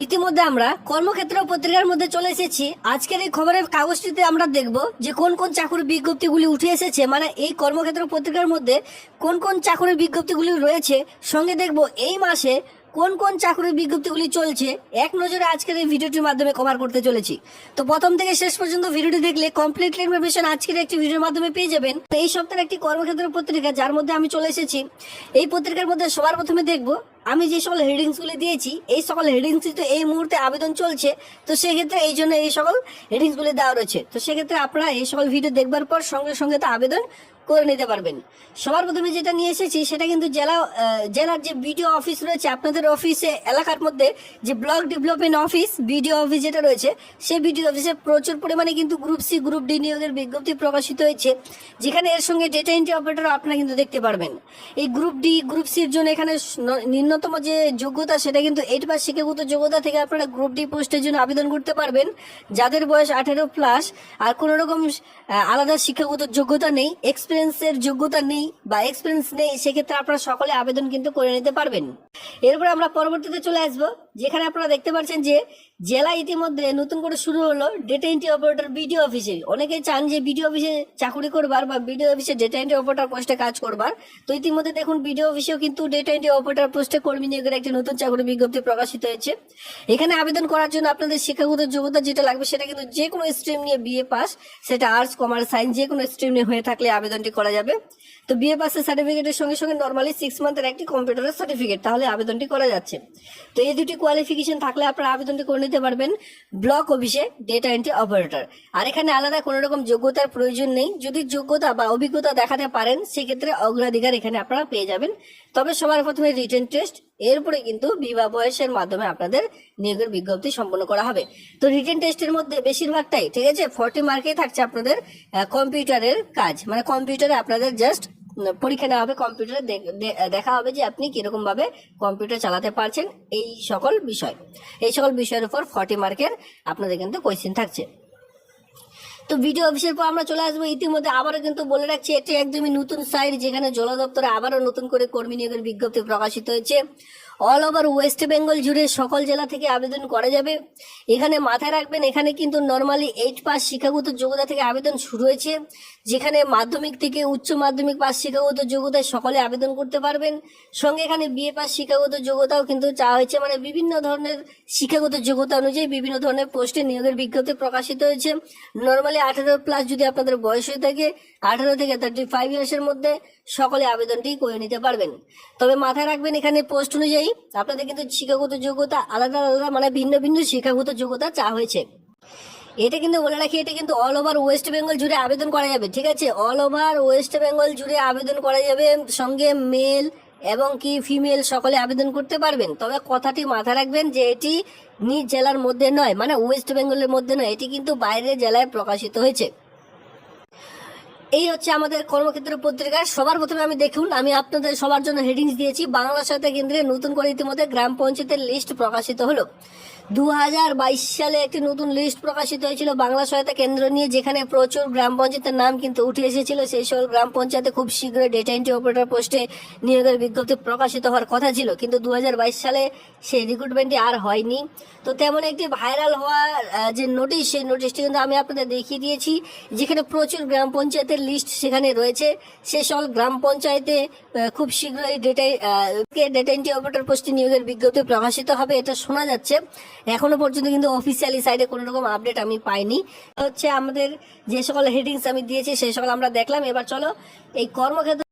ইতিমধ্যে আমরা কর্মক্ষেত্র পত্রিকার মধ্যে চলে এসেছি। আজকের এই খবরের কাগজটিতে আমরা দেখব যে কোন কোন চাকরির বিজ্ঞপ্তিগুলি উঠে এসেছে মানে এই কর্মক্ষেত্র পত্রিকার মধ্যে কোন কোন চাকরির বিজ্ঞপ্তিগুলি রয়েছে। সঙ্গে দেখব এই মাসে কোন কোন চাকরির বিজ্ঞপ্তিগুলি চলছে, এক নজরে আজকের এই ভিডিওটির মাধ্যমে কভার করতে চলেছি। তো প্রথম থেকে শেষ পর্যন্ত ভিডিওটি দেখলে কমপ্লিটলি ইনফরমেশন আজকের একটি ভিডিওর মাধ্যমে পেয়ে যাবেন। তো এই সপ্তাহের একটি কর্মক্ষেত্র পত্রিকা যার মধ্যে আমি চলে এসেছি, এই পত্রিকার মধ্যে সবার প্রথমে দেখব, আমি যে সকল হেডিংসগুলি দিয়েছি, এই সকল হেডিংস তো এই মুহূর্তে আবেদন চলছে, তো সেক্ষেত্রে এই জন্য এই সকল হেডিংসগুলি দেওয়া রয়েছে। তো সেক্ষেত্রে আপনারা এই সকল ভিডিও দেখবার পর সঙ্গে সঙ্গে তো আবেদন করে নিতে পারবেন। সবার প্রথমে যেটা নিয়ে এসেছি, সেটা কিন্তু জেলা জেলার যে বিডিও অফিস রয়েছে, আপনাদের অফিসে, এলাকার মধ্যে যে block development office, BDO office যেটা রয়েছে, সেই বিডিও অফিসে প্রচুর পরিমাণে কিন্তু গ্রুপ সি, গ্রুপ ডি নিয়োগের বিজ্ঞপ্তি প্রকাশিত হয়েছে, যেখানে এর সঙ্গে ডেটা এন্ট্রি অপারেটর আপনারা কিন্তু দেখতে পারবেন। এই গ্রুপ ডি, গ্রুপ সির জন্য এখানে ন- নিম্নতম যে যোগ্যতা, সেটা কিন্তু এইট পাস শিক্ষাগত যোগ্যতা থেকে আপনারা গ্রুপ ডি পোস্টের জন্য আবেদন করতে পারবেন। যাদের বয়স আঠেরো প্লাস আর কোনো রকম আলাদা শিক্ষাগত যোগ্যতা নেই এক্সপিরিয়েন্সের যোগ্যতা নেই বা এক্সপিরিয়েন্স নেই, সেক্ষেত্রে আপনারা সকলে আবেদন কিন্তু করে নিতে পারবেন। এরপর আমরা পরবর্তীতে চলে আসব। যেখানে আপনারা দেখতে পাচ্ছেন যে জেলা ইতিমধ্যে নতুন করে শুরু হলো ডেটা এন্ট্রি অপারেটর বিডিও অফিসে অনেকে চান যে বিডিও অফিসে চাকরি করবার বা বিডিও অফিসে ডেটা এন্ট্রি অপারেটর পোস্টে কাজ করবার। তো ইতিমধ্যে দেখুন বিডিও অফিসেও কিন্তু ডেটা এন্ট্রি অপারেটর পোস্টে কর্মী নিয়োগের একটি নতুন চাকরি বিজ্ঞপ্তি প্রকাশিত হয়েছে। এখানে আবেদন করার জন্য আপনাদের শিক্ষাগত যোগ্যতা যেটা লাগবে সেটা কিন্তু যে কোনো স্ট্রিম নিয়ে বিএ পাস সেটা আর্টস কমার্স সায়েন্স যে কোনো স্ট্রিম নিয়ে হয়ে থাকলে আবেদনটি করা যাবে। তো বিএ পাসের সার্টিফিকেটের সঙ্গে সঙ্গে নর্মালি সিক্স মান্থের একটি কম্পিউটারের সার্টিফিকেট তাহলে আবেদনটি করা যাচ্ছে। তো এই দুটি কোয়ালিফিকেশন থাকলে আপনারা আবেদনটি করে নিতে পারবেন ব্লক অফিসে ডেটা এন্ট্রি অপারেটর আর এখানে আলাদা কোনো রকম যোগ্যতার প্রয়োজন নেই। যদি যোগ্যতা বা অভিজ্ঞতা দেখাতে পারেন, সেক্ষেত্রে অগ্রাধিকার এখানে আপনারা পেয়ে যাবেন। তবে সবার প্রথমে রিটেন টেস্ট এরপরে কিন্তু বিবাহ বয়সের মাধ্যমে আপনাদের নিয়োগের বিজ্ঞপ্তি সম্পন্ন করা হবে। তো রিটেন টেস্টের মধ্যে বেশিরভাগটাই, ঠিক আছে? ফর্টি মার্কেই থাকছে আপনাদের কম্পিউটারের কাজ। মানে কম্পিউটারে আপনাদের জাস্ট পরীক্ষা নেওয়া হবে কম্পিউটারে দেখ- হবে যে আপনি কীরকমভাবে কম্পিউটার চালাতে পারছেন এই সকল বিষয়। এই সকল বিষয়ের উপর ফর্টি মার্কের আপনাদের কিন্তু কোয়েশ্চেন থাকছে। তো ভিডিও অফিসের পর আমরা চলে আসব। ইতিমধ্যে আবারও কিন্তু বলে রাখছি, এটি একদমই নতুন সাইট যেখানে জল দপ্তরে আবারও নতুন করে কর্মী নিয়োগের বিজ্ঞপ্তি প্রকাশিত হয়েছে। অল ওভার ওয়েস্ট বেঙ্গল জুড়ে সকল জেলা থেকে আবেদন করা যাবে। এখানে মাথায় রাখবেন, এখানে কিন্তু নর্মালি এইট পাস শিক্ষাগত যোগ্যতা থেকে আবেদন শুরু হয়েছে। যেখানে মাধ্যমিক থেকে উচ্চ মাধ্যমিক পাস শিক্ষাগত যোগ্যতায় সকলে আবেদন করতে পারবেন। সঙ্গে এখানে বিএ পাস শিক্ষাগত যোগ্যতাও কিন্তু চাওয়া হয়েছে। মানে বিভিন্ন ধরনের শিক্ষাগত যোগ্যতা অনুযায়ী বিভিন্ন ধরনের পোস্টে নিয়োগের বিজ্ঞপ্তি প্রকাশিত হয়েছে। নর্মালি আঠারো প্লাস যদি আপনাদের বয়স হয়ে থাকে, আঠারো থেকে থার্টি ফাইভ ইয়ার্সের মধ্যে সকলে আবেদনটি করে নিতে পারবেন। তবে মাথায় রাখবেন, এখানে পোস্ট অনুযায়ী আপনাদের কিন্তু শিক্ষাগত যোগ্যতা আলাদা আলাদা মানে ভিন্ন ভিন্ন শিক্ষাগত যোগ্যতা চা হয়েছে। এটা কিন্তু বলে রাখি, এটা কিন্তু অল ওভার ওয়েস্ট বেঙ্গল জুড়ে আবেদন করা যাবে, ঠিক আছে? অল ওভার ওয়েস্ট বেঙ্গল জুড়ে আবেদন করা যাবে, সঙ্গে মেল এবং কি ফিমেল সকলে আবেদন করতে পারবেন। তবে কথাটি মাথায় রাখবেন যে এটি নিজ জেলার মধ্যে নয় মানে ওয়েস্ট বেঙ্গলের মধ্যে নয়, এটি কিন্তু বাইরের জেলায় প্রকাশিত হয়েছে। এই হচ্ছে আমাদের কর্মক্ষেত্র পত্রিকা। সবার প্রথমে আমি দেখুন, আমি আপনাদের সবার জন্য হেডিংস দিয়েছি। বাংলা সহায়তা কেন্দ্রে নতুন করে ইতিমধ্যে গ্রাম পঞ্চায়েতের লিস্ট প্রকাশিত হলো। দু হাজার বাইশ সালে একটি নতুন লিস্ট প্রকাশিত হয়েছিল। বাংলা সহায়তা কেন্দ্র নিয়ে যেখানে প্রচুর গ্রাম পঞ্চায়েতের নাম কিন্তু উঠে এসেছিল। সেই সকল গ্রাম পঞ্চায়েতে খুব শীঘ্রই ডেটা এন্ট্রি অপারেটর পোস্টে নিয়োগের বিজ্ঞপ্তি প্রকাশিত হওয়ার কথা ছিল। কিন্তু দু হাজার বাইশ সালে সেই রিক্রুটমেন্টটি আর হয়নি। তো তেমন একটি ভাইরাল হওয়ার আহ, যে নোটিশ সেই নোটিশটি কিন্তু আমি আপনাদের দেখিয়ে দিয়েছি। যেখানে প্রচুর গ্রাম পঞ্চায়েতের লিস্ট সেখানে রয়েছে। সে সকল গ্রাম পঞ্চায়েতে খুব শীঘ্রই ডেটা ডেটা এন্ট্রি অপারেটর পোস্টে নিয়োগের বিজ্ঞপ্তি প্রকাশিত হবে এটা শোনা যাচ্ছে। এখনও পর্যন্ত কিন্তু অফিসিয়ালি সাইডে কোনো রকম আপডেট আমি পাইনি। হচ্ছে আমাদের যে সকল হেডিংস আমি দিয়েছি, সেই সকল আমরা দেখলাম। এবার চলো এই কর্মক্ষেত্র